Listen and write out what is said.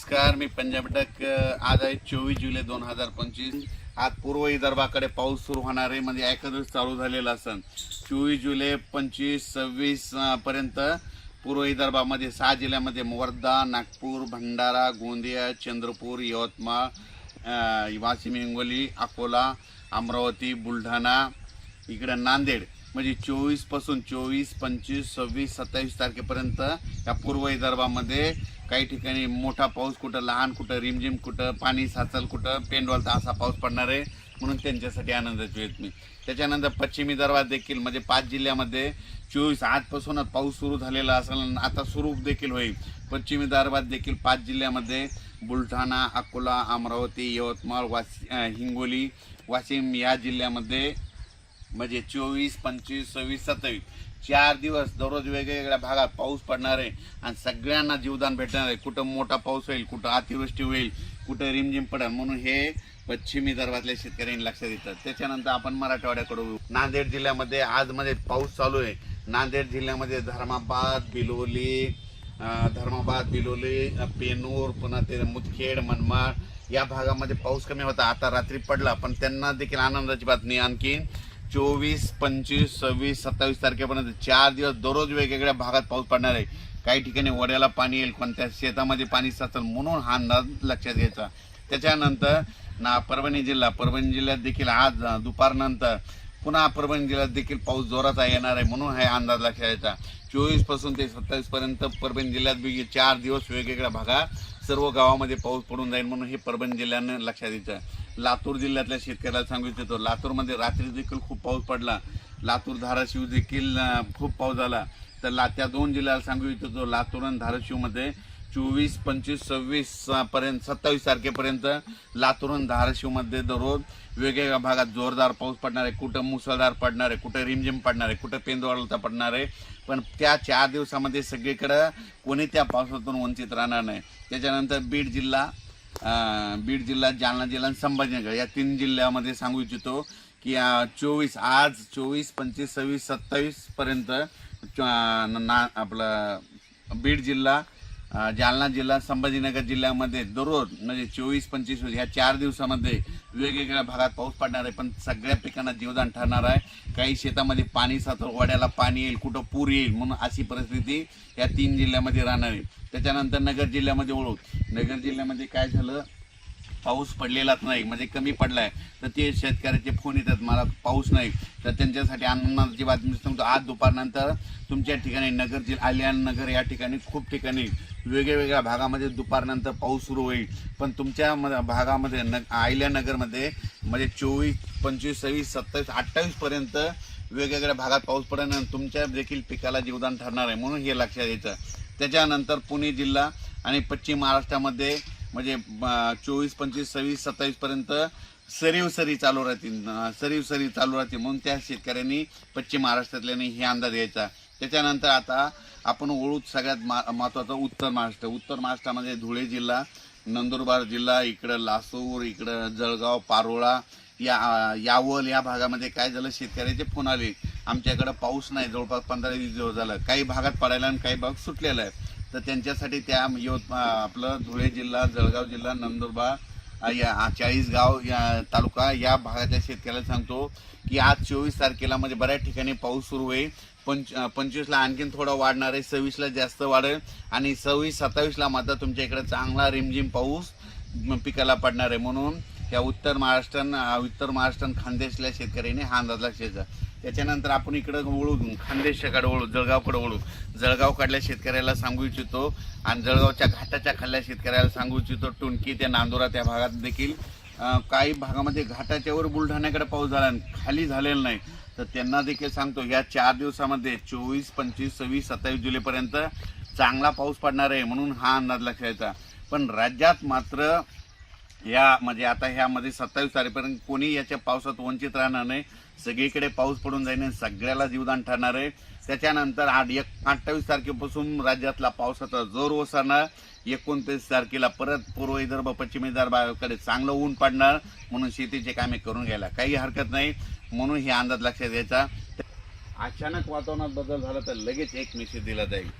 नमस्कार मी पंजाब डक आज आहे चोवीस जुलै दोन हजार पंचवीस. आज पूर्व विदर्भाकडे पाऊस सुरू होणार आहे म्हणजे एखादं चालू झालेला असन. चोवीस जुलै पंचवीस सव्वीस पर्यंत पूर्व विदर्भामध्ये सहा जिल्ह्यामध्ये वर्धा नागपूर भंडारा गोंदिया चंद्रपूर यवतमाळ वाशिम हिंगोली अकोला अमरावती बुलढाणा इकडं नांदेड. म्हणजे चोवीसपासून चोवीस पंचवीस सव्वीस सत्तावीस तारखेपर्यंत या पूर्व विदर्भामध्ये काही ठिकाणी मोठा पाऊस कुठं लहान कुठं रिमझिम कुठं पाणी साचल कुठं पेंडवालचा असा पाऊस पडणार आहे म्हणून त्यांच्यासाठी आनंदाची वेळ मी त्याच्यानंतर पश्चिमी विदर्भात देखील म्हणजे पाच जिल्ह्यामध्ये चोवीस आजपासूनच पाऊस सुरू झालेला असेल आता सुरू देखील होईल. पश्चिमी दरबार देखील पाच जिल्ह्यामध्ये बुलढाणा अकोला अमरावती यवतमाळ वाशी हिंगोली वाशिम या जिल्ह्यामध्ये म्हणजे चोवीस पंचवीस सव्वीस सत्तावीस. चार दिवस दररोज वेगवेगळ्या भागात पाऊस पडणार आहे आणि सगळ्यांना जीवदान भेटणार आहे. कुठं मोठा पाऊस होईल कुठं अतिवृष्टी होईल कुठं रिमझिम पडेल म्हणून हे पश्चिमी विदर्भातल्या शेतकऱ्यांनी लक्षात येतं त्याच्यानंतर आपण मराठवाड्याकडे नांदेड जिल्ह्यामध्ये आजमध्ये पाऊस चालू आहे. नांदेड जिल्ह्यामध्ये धर्माबाद बिलोली धर्माबाद बिलोली पेनूर पुन्हा ते मुदखेड मनमाड या भागामध्ये पाऊस कमी होता. आता रात्री पडला पण त्यांना देखील आनंदाची बातमी आणखी चोवीस पंचवीस सव्वीस सत्तावीस तारखेपर्यंत चार दिवस दररोज वेगवेगळ्या भागात पाऊस पडणार आहे. काही ठिकाणी वड्याला पाणी येईल कोणत्या शेतामध्ये पाणी साचल म्हणून हा अंदाज लक्षात घ्यायचा. त्याच्यानंतर ना परभणी जिल्हा परभणी जिल्ह्यात देखील आज दुपारनंतर पुन्हा परभणी जिल्ह्यात देखील पाऊस जोराचा येणार आहे म्हणून हा अंदाज लक्षात घ्यायचा. चोवीसपासून ते सत्तावीसपर्यंत परभणी जिल्ह्यात बी चार दिवस वेगवेगळ्या भागात सर्व गावामध्ये पाऊस पडून जाईल म्हणून हे परभणी जिल्ह्यानं लक्षात द्यायचं लातूर जिल्ह्यातल्या शेतकऱ्याला सांगू इच्छितो लातूरमध्ये रात्री देखील खूप पाऊस पडला. लातूर धाराशिव देखील खूप पाऊस झाला. तर ला त्या दोन जिल्ह्याला सांगू इच्छितो लातूर आणि धाराशिवमध्ये चोवीस पंचवीस सव्वीस पर्यंत सत्तावीस तारखेपर्यंत लातूर आणि धाराशिवमध्ये दररोज वेगवेगळ्या भागात जोरदार पाऊस पडणार आहे. कुठं मुसळधार पडणार आहे कुठं रिमझिम पडणार आहे कुठं पेंदवाळता पडणार आहे. पण त्या चार दिवसामध्ये सगळीकडं कोणी त्या पावसातून वंचित राहणार नाही. त्याच्यानंतर बीड जिल्हा बीड जिल्हा जालना जिल्हा आणि संभाजीनगर या तीन जिल्ह्यामध्ये सांगू इच्छितो की चोवीस आज चोवीस पंचवीस सव्वीस सत्तावीस पर्यंत ना आपलं बीड जिल्हा जालना जिल्हा संभाजीनगर जिल्ह्यामध्ये दररोज म्हणजे चोवीस पंचवीस ह्या चार दिवसामध्ये वेगवेगळ्या भागात पाऊस पडणार आहे. पण सगळ्या पिकांना जीवदान ठरणार आहे. काही शेतामध्ये पाणी साचल वाड्याला पाणी येईल कुठं पूर येईल म्हणून अशी परिस्थिती या तीन जिल्ह्यामध्ये राहणार आहे. त्याच्यानंतर नगर जिल्ह्यामध्ये ओळख नगर जिल्ह्यामध्ये काय झालं? पाऊस पडलेलाच नाही म्हणजे कमी पडलाय. तर ते शेतकऱ्याचे फोन येतात मला पाऊस नाही. तर त्यांच्यासाठी आनंदाची बातमी सांगतो आज दुपारनंतर तुमच्या ठिकाणी नगर जिल्हा आल्यानगर या ठिकाणी खूप ठिकाणी वेगळ्या वेगळ्या भागामध्ये दुपारनंतर पाऊस सुरू होईल. पण तुमच्या म- भागामध्ये न आयल्यानगरमध्ये म्हणजे चोवीस पंचवीस सव्वीस सत्तावीस अठ्ठावीसपर्यंत वेगवेगळ्या भागात पाऊस पडेल आणि तुमच्या देखील पिकाला जीवदान ठरणार आहे म्हणून हे लक्षात यायचं. त्याच्यानंतर पुणे जिल्हा आणि पश्चिम महाराष्ट्रामध्ये म्हणजे चोवीस पंचवीस सव्वीस सत्तावीस पर्यंत सरीव सरी चालू राहतील. सरीव सरी चालू राहतील म्हणून त्या शेतकऱ्यांनी पश्चिम महाराष्ट्रातल्यानी हे अंदाज घ्यायचा त्याच्यानंतर आता आपण ओळूत सगळ्यात मा महत्त्वाचं उत्तर महाराष्ट्र. उत्तर महाराष्ट्रामध्ये धुळे जिल्हा नंदुरबार जिल्हा इकडं लासूर इकडं जळगाव पारोळा या यावल या भागामध्ये काय झालं शेतकऱ्याचे फोन आले. आमच्याकडं पाऊस नाही. जवळपास पंधरा वीस दिवस झालं. काही भागात पडायला आणि काही भाग सुटलेला आहे. तर त्यांच्यासाठी त्या यवत आपलं धुळे जिल्हा जळगाव जिल्हा नंदुरबार या चाळीसगाव या तालुका या भागाच्या शेतकऱ्याला सांगतो की आज चोवीस तारखेला म्हणजे बऱ्याच ठिकाणी पाऊस सुरू होईल पंच पंचवीसला आणखीन थोडा वाढणार आहे सव्वीसला जास्त वाढेल आणि सव्वीस सत्तावीसला मात्र तुमच्या इकडे चांगला रिमझिम पाऊस पिकाला पडणार आहे. म्हणून या उत्तर महाराष्ट्रान उत्तर महाराष्ट्रान खानदेशल्या शेतकऱ्याने हा अंदाज लक्षायचा त्याच्यानंतर आपण इकडं वळू खानदेशाकडे वळू जळगावकडे वळू जळगावकडल्या शेतकऱ्याला सांगू इच्छितो आणि जळगावच्या घाटाच्या खाल्ल्या शेतकऱ्याला सांगू इच्छितो. टुणकी ते नांदुरा त्या भागात देखील काही भागामध्ये घाटाच्यावर बुलढाण्याकडे पाऊस झाला आणि खाली झालेला नाही. तर त्यांना देखील सांगतो या चार दिवसामध्ये चोवीस पंचवीस सव्वीस सत्तावीस जुलैपर्यंत चांगला पाऊस पडणार आहे म्हणून हा अंदाज लक्षायचा पण राज्यात मात्र या म्हणजे आता ह्यामध्ये सत्तावीस तारखेपर्यंत कोणी याच्या पावसात वंचित राहणार नाही. सगळीकडे पाऊस पडून जाईल सगळ्याला जीवदान ठरणार आहे. त्याच्यानंतर आठ एक अठ्ठावीस तारखेपासून राज्यातला पावसाचा जोर ओसरणार. एकोणतीस तारखेला परत पूर्व विदर्भ पश्चिम विदर्भाकडे चांगलं ऊन पडणार. म्हणून शेतीचे कामे करून घ्यायला काही हरकत नाही. म्हणून हे अंदाज लक्षात घ्यायचा. अचानक वातावरणात बदल झाला तर लगेच एक मेसेज दिला जाईल.